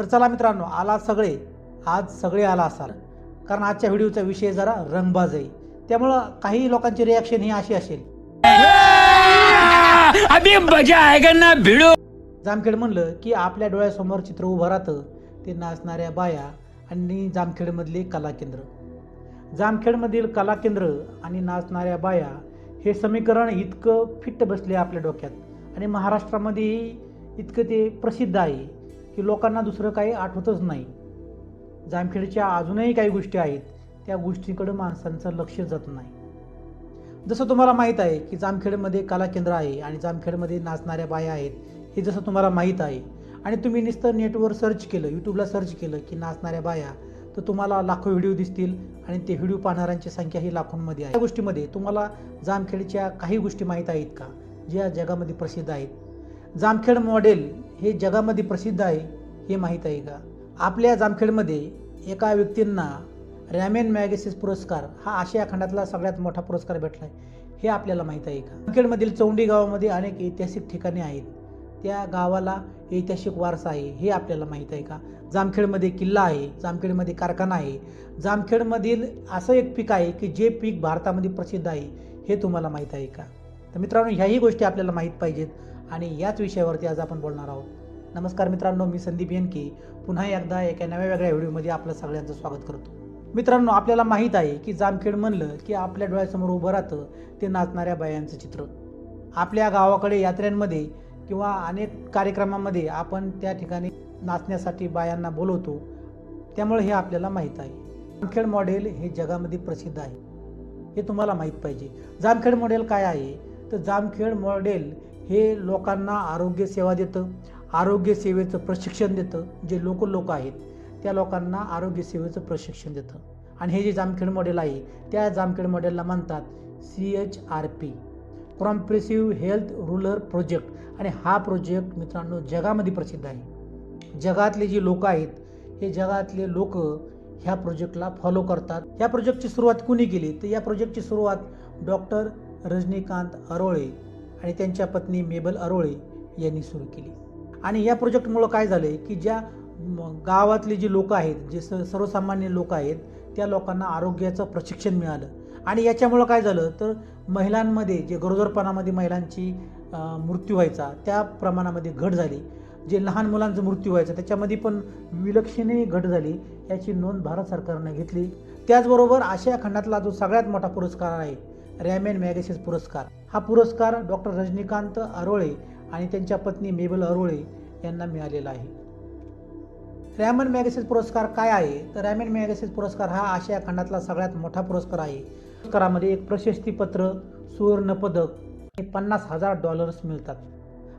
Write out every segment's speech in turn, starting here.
तर चला मित्रांनो आला सगळे. आज सगळे आला असाल. कारण आजच्या व्हिडिओचा विषय जरा रंगबाज आहे. त्यामुळं काही लोकांची रिॲक्शन ही अशी असेल. अभी मजा आएगा ना भिड़ो. जामखेड म्हणलं की आपल्या डोळ्यासमोर चित्र उभं राहतं. ते नाचणाऱ्या बाया आणि जामखेडमधले कला केंद्र जामखेडमधील कला केंद्र आणि नाचणाऱ्या बाया हे समीकरण इतकं फिट्ट बसले आपल्या डोक्यात. आणि महाराष्ट्रामध्येही इतकं ते प्रसिद्ध आहे. की लोकांना दुसरं काही आठवतच नाही. जामखेडच्या अजूनही काही गोष्टी आहेत त्या गोष्टीकडं माणसांचं लक्ष जात नाही. जसं तुम्हाला माहीत आहे की जामखेडमध्ये कलाकेंद्र आहे आणि जामखेडमध्ये नाचणाऱ्या बाया आहेत हे जसं तुम्हाला माहीत आहे. आणि तुम्ही नुसतं नेटवर सर्च केलं यूट्यूबला सर्च केलं की नाचणाऱ्या बाया तर तुम्हाला लाखो व्हिडिओ दिसतील आणि ते व्हिडिओ पाहणाऱ्यांची संख्या ही लाखोंमध्ये आहे. त्या गोष्टीमध्ये तुम्हाला जामखेडच्या काही गोष्टी माहीत आहेत का ज्या जगामध्ये प्रसिद्ध आहेत? जामखेड मॉडेल हे जगामध्ये प्रसिद्ध आहे हे माहीत आहे का? आपल्या जामखेडमध्ये एका व्यक्तींना रॅमेन मॅगेसिस पुरस्कार हा आशिया खंडातला सगळ्यात मोठा पुरस्कार भेटला आहे हे आपल्याला माहीत आहे का? जामखेडमधील चौंडी गावामध्ये अनेक ऐतिहासिक ठिकाणे आहेत. त्या गावाला ऐतिहासिक वारसा आहे हे आपल्याला माहीत आहे का? जामखेडमध्ये किल्ला आहे जामखेडमध्ये कारखाना आहे. जामखेडमधील असं एक पीक आहे की जे पीक भारतामध्ये प्रसिद्ध आहे हे तुम्हाला माहीत आहे का? तर मित्रांनो ह्याही गोष्टी आपल्याला माहीत पाहिजेत. आणि याच विषयावरती आज आपण बोलणार आहोत. नमस्कार मित्रांनो मी संदीप येनकी. पुन्हा एकदा एका नव्या वेगळ्या व्हिडिओमध्ये आपलं सगळ्यांचं स्वागत करतो. मित्रांनो आपल्याला माहीत आहे की जामखेड म्हणलं की आपल्या डोळ्यासमोर उभं राहतं ते नाचणाऱ्या बायांचं चित्र. आपल्या गावाकडे यात्रेमध्ये किंवा अनेक कार्यक्रमामध्ये आपण त्या ठिकाणी नाचण्यासाठी बायांना बोलवतो. त्यामुळे हे आपल्याला माहीत आहे. जामखेड मॉडेल हे जगामध्ये प्रसिद्ध आहे. हे तुम्हाला माहीत पाहिजे. जामखेड मॉडेल काय आहे? तर जामखेड मॉडेल हे लोकांना आरोग्यसेवा देतं आरोग्यसेवेचं प्रशिक्षण देतं जे लोकल लोक आहेत त्या लोकांना आरोग्यसेवेचं प्रशिक्षण देतं. आणि हे जे जामखेड मॉडेल आहे त्या जामखेड मॉडेलला म्हणतात C H R P comprehensive health rural project आणि हा प्रोजेक्ट मित्रांनो जगामध्ये प्रसिद्ध आहे. जगातले जे लोक आहेत हे जगातले लोक ह्या प्रोजेक्टला फॉलो करतात. या प्रोजेक्टची सुरुवात कुणी केली? तर या प्रोजेक्टची सुरुवात डॉक्टर रजनीकांत अरोळे आणि त्यांच्या पत्नी मेबल अरोळे यांनी सुरू केली. आणि या प्रोजेक्टमुळं काय झालं आहे की ज्या गावातले जे लोक आहेत जे स सर्वसामान्य लोक आहेत त्या लोकांना आरोग्याचं प्रशिक्षण मिळालं. आणि याच्यामुळं काय झालं तर महिलांमध्ये जे गरोदरपणामध्ये महिलांची मृत्यू व्हायचा त्या प्रमाणामध्ये घट झाली. जे लहान मुलांचा मृत्यू व्हायचा त्याच्यामध्ये पण विलक्षणे घट झाली याची नोंद भारत सरकारने घेतली. त्याचबरोबर आशिया खंडातला जो सगळ्यात मोठा पुरस्कार आहे रॅमेन मॅगसेस पुरस्कार. हा पुरस्कार डॉक्टर रजनीकांत अरोळे आणि त्यांच्या पत्नी मेबल अरोळे यांना मिळालेला आहे. रॅमन मॅगसेस पुरस्कार काय आहे? तर रॅमन मॅगसेस पुरस्कार हा आशिया खंडातला सगळ्यात मोठा पुरस्कार आहे. पुरस्कारामध्ये एक प्रशस्तीपत्र सुवर्णपदक हे आणि पन्नास हजार डॉलर्स मिळतात.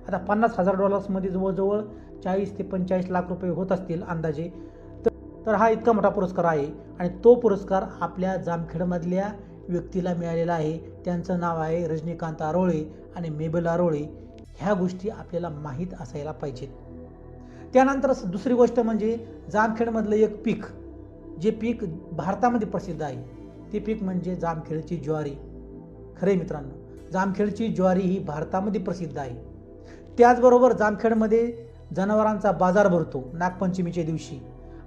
आता पन्नास हजार डॉलर्समध्ये जवळजवळ चाळीस ते पंचेचाळीस लाख रुपये होत असतील अंदाजे. तर तर हा इतका मोठा पुरस्कार आहे आणि तो पुरस्कार आपल्या जामखेडमधल्या व्यक्तीला मिळालेला आहे. त्यांचं नाव आहे रजनीकांत आरोळे आणि मेबल आरोळे. ह्या गोष्टी आपल्याला माहीत असायला पाहिजेत. त्यानंतर दुसरी गोष्ट म्हणजे जामखेडमधलं एक पीक जे पीक भारतामध्ये प्रसिद्ध आहे. ते पीक म्हणजे जामखेडची ज्वारी. खरे मित्रांनो जामखेडची ज्वारी ही भारतामध्ये प्रसिद्ध आहे. त्याचबरोबर जामखेडमध्ये जनावरांचा बाजार भरतो नागपंचमीच्या दिवशी.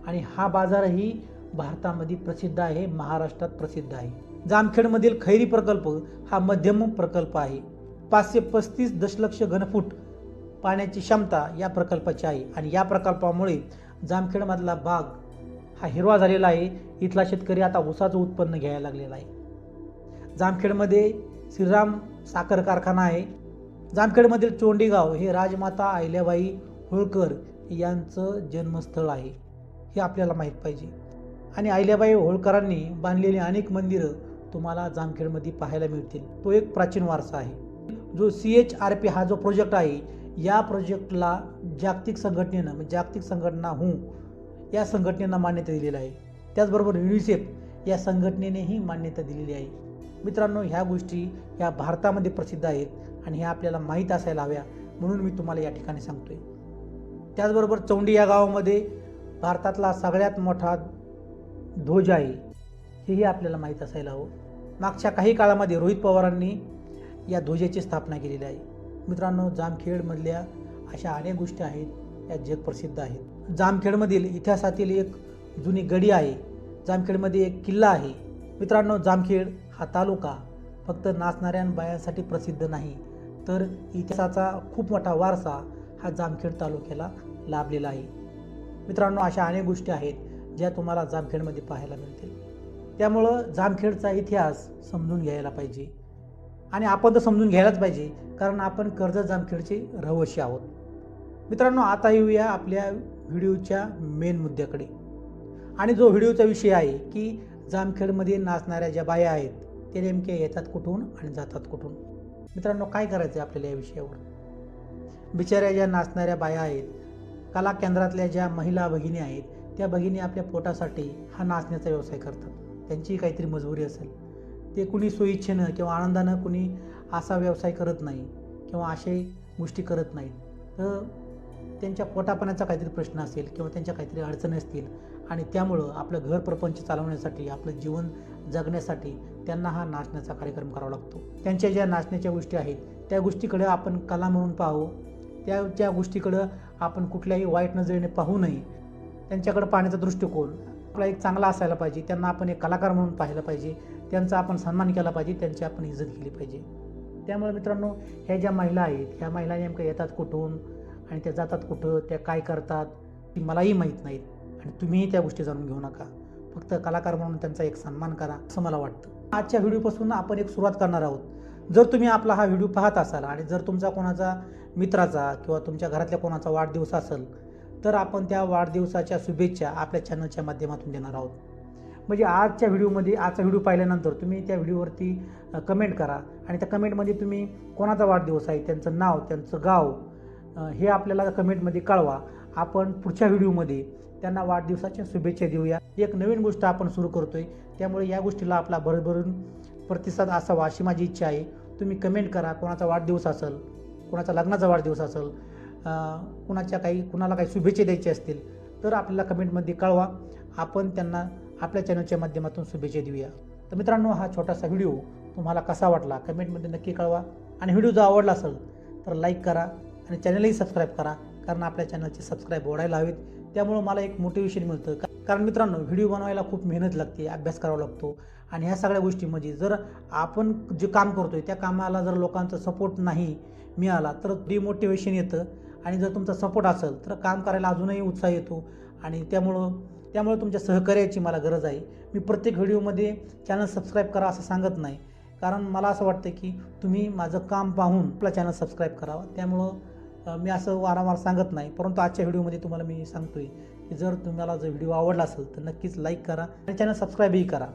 आणि हा बाजारही भारतामध्ये प्रसिद्ध आहे महाराष्ट्रात प्रसिद्ध आहे. जामखेडमधील खैरी प्रकल्प हा मध्यम प्रकल्प आहे. पाचशे पस्तीस दशलक्ष घनफूट पाण्याची क्षमता या प्रकल्पाची आहे आणि या प्रकल्पामुळे जामखेडमधला भाग हा हिरवा झालेला आहे. इथला शेतकरी आता ऊसाचं उत्पन्न घ्यायला लागलेला आहे. जामखेडमध्ये श्रीराम साखर कारखाना आहे. जामखेडमधील चोंडीगाव हे राजमाता अहिल्याबाई होळकर यांचं जन्मस्थळ आहे. हे आपल्याला माहीत पाहिजे. आणि अहिल्याबाई होळकरांनी बांधलेली अनेक मंदिरं तुम्हाला जामखेडमध्ये पाहायला मिळतील. तो एक प्राचीन वारसा आहे. जो सी एच आर पी हा जो प्रोजेक्ट आहे या प्रोजेक्टला जागतिक संघटनेनं म्हणजे जागतिक संघटना हू या संघटनेनं मान्यता दिलेली आहे. त्याचबरोबर युनिसेफ या संघटनेनेही मान्यता दिलेली आहे. मित्रांनो ह्या गोष्टी ह्या भारतामध्ये प्रसिद्ध आहेत आणि ह्या आपल्याला माहीत असायला हव्या म्हणून मी तुम्हाला या ठिकाणी सांगतोय. त्याचबरोबर चौंडी या गावामध्ये भारतातला सगळ्यात मोठा ध्वज आहे. हेही आपल्याला माहीत असायला हवं. मागच्या काही काळामध्ये रोहित पवारांनी या ध्वजाची स्थापना केलेली आहे. मित्रांनो जामखेडमधल्या अशा अनेक गोष्टी आहेत या जगप्रसिद्ध आहेत. जामखेडमधील इतिहासातील एक जुनी गडी आहे. जामखेडमध्ये एक किल्ला आहे. मित्रांनो जामखेड हा तालुका फक्त नाचणाऱ्या बायांसाठी प्रसिद्ध नाही तर इतिहासाचा खूप मोठा वारसा हा जामखेड तालुक्याला लाभलेला आहे. मित्रांनो अशा अनेक गोष्टी आहेत ज्या तुम्हाला जामखेडमध्ये पाहायला मिळतील. त्यामुळं जामखेडचा इतिहास समजून घ्यायला पाहिजे. आणि आपण तर समजून घ्यायलाच पाहिजे कारण आपण कर्जत जामखेडचे रहवशी आहोत. मित्रांनो आता येऊया आपल्या व्हिडिओच्या मेन मुद्द्याकडे. आणि जो व्हिडिओचा विषय आहे की जामखेडमध्ये नाचणाऱ्या ज्या बाया आहेत ते नेमके येतात कुठून आणि जातात कुठून? मित्रांनो काय करायचं आहे आपल्याला या विषयावर? बिचाऱ्या ज्या नाचणाऱ्या बाया आहेत कला केंद्रातल्या ज्या महिला भगिनी आहेत त्या भगिनी आपल्या पोटासाठी हा नाचण्याचा व्यवसाय करतात. त्यांची काहीतरी मजबुरी असेल. ते कुणी सोयीच्छेनं किंवा आनंदानं कुणी असा व्यवसाय करत नाही किंवा असे गोष्टी करत नाहीत. तर त्यांच्या पोटापाण्याचा काहीतरी प्रश्न असेल किंवा त्यांच्या काहीतरी अडचणी असतील आणि त्यामुळं आपलं घर प्रपंच चालवण्यासाठी आपलं जीवन जगण्यासाठी त्यांना हा नाचण्याचा कार्यक्रम करावा लागतो. त्यांच्या ज्या नाचण्याच्या गोष्टी आहेत त्या गोष्टीकडे आपण कला म्हणून पाहू त्या ज्या गोष्टीकडं आपण कुठल्याही वाईट नजरेने पाहू नये. त्यांच्याकडं पाहण्याचा दृष्टिकोन आपला एक चांगला असायला पाहिजे. त्यांना आपण एक कलाकार म्हणून पाहिलं पाहिजे. त्यांचा आपण सन्मान केला पाहिजे. त्यांची आपण इज्जत केली पाहिजे. त्यामुळे मित्रांनो ह्या ज्या महिला आहेत ह्या महिला नेमक्या येतात कुठून आणि त्या जातात कुठं त्या काय करतात ती मलाही माहीत नाहीत. आणि तुम्हीही त्या गोष्टी जाणून घेऊ नका. फक्त कलाकार म्हणून त्यांचा एक सन्मान करा असं मला वाटतं. आजच्या व्हिडिओपासून आपण एक सुरुवात करणार आहोत. जर तुम्ही आपला हा व्हिडिओ पाहत असाल आणि जर तुमचा कोणाचा मित्राचा किंवा तुमच्या घरातल्या कोणाचा वाढदिवस असेल तर आपण त्या वाढदिवसाच्या शुभेच्छा आपल्या चॅनलच्या माध्यमातून देणार आहोत. म्हणजे आजच्या व्हिडिओमध्ये आजचा व्हिडिओ पाहिल्यानंतर तुम्ही त्या व्हिडिओवरती कमेंट करा. आणि त्या कमेंटमध्ये तुम्ही कोणाचा वाढदिवस आहे त्यांचं नाव त्यांचं गाव हे आपल्याला कमेंटमध्ये कळवा. आपण पुढच्या व्हिडिओमध्ये त्यांना वाढदिवसाच्या शुभेच्छा देऊया. एक नवीन गोष्ट आपण सुरू करतो आहे त्यामुळे या गोष्टीला आपला भरभरून प्रतिसाद असावा अशी माझी इच्छा आहे. तुम्ही कमेंट करा कोणाचा वाढदिवस असेल कोणाचा लग्नाचा वाढदिवस असेल कुणाच्या काही कुणाला काही शुभेच्छा द्यायच्या असतील तर आपल्याला कमेंटमध्ये कळवा. आपण त्यांना आपल्या चॅनलच्या माध्यमातून शुभेच्छा देऊया. तर मित्रांनो हा छोटासा व्हिडिओ तुम्हाला कसा वाटला? कमेंटमध्ये नक्की कळवा. आणि व्हिडिओ जर आवडला असेल तर लाईक करा आणि चॅनलही सबस्क्राईब करा कारण आपल्या चॅनलचे सबस्क्राईब वाढायला हवेत. त्यामुळं मला एक मोटिवेशन मिळतं. कारण मित्रांनो व्हिडिओ बनवायला खूप मेहनत लागते अभ्यास करावा लागतो. आणि ह्या सगळ्या गोष्टीमध्ये जर आपण जे काम करतो आहे त्या कामाला जर लोकांचा सपोर्ट नाही मिळाला तर डिमोटिवेशन येतं. आणि जर तुमचा सपोर्ट असेल तर काम करायला अजूनही उत्साह येतो. आणि त्यामुळं त्यामुळे तुमच्या सहकार्याची मला गरज आहे. मी प्रत्येक व्हिडिओमध्ये चॅनल सबस्क्राईब करा असं सांगत नाही. कारण मला असं वाटतं की तुम्ही माझं काम पाहून आपला चॅनल सबस्क्राईब करावा. त्यामुळं मी असं वारंवार सांगत नाही. परंतु आजच्या व्हिडिओमध्ये तुम्हाला मी सांगतोय की जर तुम्हाला जर व्हिडिओ आवडला असेल तर नक्कीच लाईक करा आणि चॅनल सबस्क्राईबही करा.